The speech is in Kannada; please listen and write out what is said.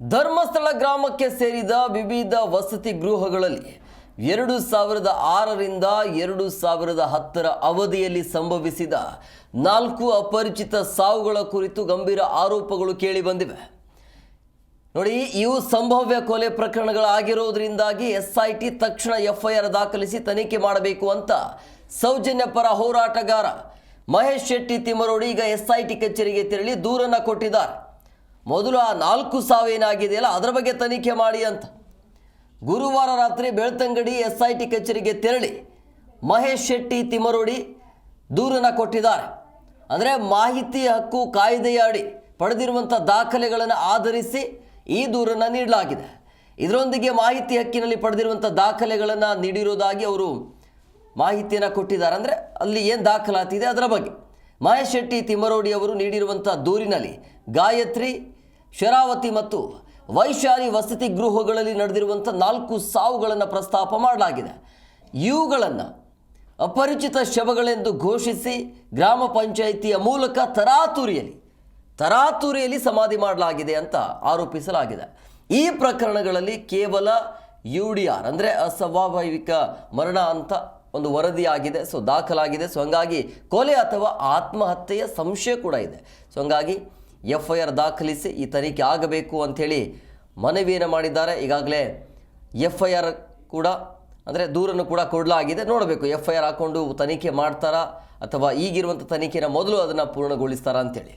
ಧರ್ಮಸ್ಥಳ ಗ್ರಾಮಕ್ಕೆ ಸೇರಿದ ವಿವಿಧ ವಸತಿ ಗೃಹಗಳಲ್ಲಿ ಎರಡು ಸಾವಿರದ ಆರರಿಂದ ಎರಡು ಸಾವಿರದ ಹತ್ತರ ಅವಧಿಯಲ್ಲಿ ಸಂಭವಿಸಿದ ನಾಲ್ಕು ಅಪರಿಚಿತ ಸಾವುಗಳ ಕುರಿತು ಗಂಭೀರ ಆರೋಪಗಳು ಕೇಳಿಬಂದಿವೆ ನೋಡಿ, ಇವು ಸಂಭಾವ್ಯ ಕೊಲೆ ಪ್ರಕರಣಗಳಾಗಿರೋದ್ರಿಂದಾಗಿ ಎಸ್ ಐ ಟಿ ತಕ್ಷಣ ಎಫ್ಐಆರ್ ದಾಖಲಿಸಿ ತನಿಖೆ ಮಾಡಬೇಕು ಅಂತ ಸೌಜನ್ಯ ಪರ ಹೋರಾಟಗಾರ ಮಹೇಶ್ ಶೆಟ್ಟಿ ತಿಮ್ಮರೋಡಿ ಈಗ ಎಸ್ ಐ ಟಿ ಕಚೇರಿಗೆ ತೆರಳಿ ದೂರನ್ನು ಕೊಟ್ಟಿದ್ದಾರೆ. ಮೊದಲು ಆ ನಾಲ್ಕು ಸಾವು ಏನಾಗಿದೆಯಲ್ಲ, ಅದರ ಬಗ್ಗೆ ತನಿಖೆ ಮಾಡಿ ಅಂತ. ಗುರುವಾರ ರಾತ್ರಿ ಬೆಳ್ತಂಗಡಿ ಎಸ್ ಐ ಟಿ ಕಚೇರಿಗೆ ತೆರಳಿ ಮಹೇಶ್ ಶೆಟ್ಟಿ ತಿಮರೋಡಿ ದೂರನ್ನು ಕೊಟ್ಟಿದ್ದಾರೆ. ಅಂದರೆ ಮಾಹಿತಿ ಹಕ್ಕು ಕಾಯ್ದೆಯ ಅಡಿ ಪಡೆದಿರುವಂಥ ದಾಖಲೆಗಳನ್ನು ಆಧರಿಸಿ ಈ ದೂರನ್ನು ನೀಡಲಾಗಿದೆ. ಇದರೊಂದಿಗೆ ಮಾಹಿತಿ ಹಕ್ಕಿನಲ್ಲಿ ಪಡೆದಿರುವಂಥ ದಾಖಲೆಗಳನ್ನು ನೀಡಿರುವುದಾಗಿ ಅವರು ಮಾಹಿತಿಯನ್ನು ಕೊಟ್ಟಿದ್ದಾರೆ. ಅಂದರೆ ಅಲ್ಲಿ ಏನು ದಾಖಲಾತಿದೆ ಅದರ ಬಗ್ಗೆ. ಮಹೇಶ್ ಶೆಟ್ಟಿ ತಿಮ್ಮರೋಡಿ ಅವರು ನೀಡಿರುವಂಥ ದೂರಿನಲ್ಲಿ ಗಾಯತ್ರಿ ಶರಾವತಿ ಮತ್ತು ವೈಶಾಲಿ ವಸತಿ ಗೃಹಗಳಲ್ಲಿ ನಡೆದಿರುವಂಥ ನಾಲ್ಕು ಸಾವುಗಳನ್ನು ಪ್ರಸ್ತಾಪ ಮಾಡಲಾಗಿದೆ. ಇವುಗಳನ್ನು ಅಪರಿಚಿತ ಶವಗಳೆಂದು ಘೋಷಿಸಿ ಗ್ರಾಮ ಪಂಚಾಯಿತಿಯ ಮೂಲಕ ತರಾತುರಿಯಲ್ಲಿ ತರಾತುರಿಯಲ್ಲಿ ಸಮಾಧಿ ಮಾಡಲಾಗಿದೆ ಅಂತ ಆರೋಪಿಸಲಾಗಿದೆ. ಈ ಪ್ರಕರಣಗಳಲ್ಲಿ ಕೇವಲ ಯು ಡಿ ಆರ್ ಅಂದರೆ ಅಸ್ವಾಭಾವಿಕ ಮರಣ ಅಂತ ಒಂದು ವರದಿಯಾಗಿದೆ. ಸೊ, ದಾಖಲಾಗಿದೆ. ಸೊ, ಹಂಗಾಗಿ ಕೊಲೆ ಅಥವಾ ಆತ್ಮಹತ್ಯೆಯ ಸಂಶಯ ಕೂಡ ಇದೆ. ಸೊ, ಹಂಗಾಗಿ ಎಫ್ ಐ ಆರ್ ದಾಖಲಿಸಿ ಈ ತನಿಖೆ ಆಗಬೇಕು ಅಂಥೇಳಿ ಮನವಿಯನ್ನು ಮಾಡಿದ್ದಾರೆ. ಈಗಾಗಲೇ ಎಫ್ ಐ ಆರ್ ಕೂಡ, ಅಂದರೆ ದೂರನ್ನು ಕೂಡ ಕೊಡಲಾಗಿದೆ. ನೋಡಬೇಕು ಎಫ್ ಐ ಆರ್ ಹಾಕ್ಕೊಂಡು ತನಿಖೆ ಮಾಡ್ತಾರಾ ಅಥವಾ ಈಗಿರುವಂಥ ತನಿಖೆನ ಮೊದಲು ಅದನ್ನು ಪೂರ್ಣಗೊಳಿಸ್ತಾರಾ ಅಂತೇಳಿ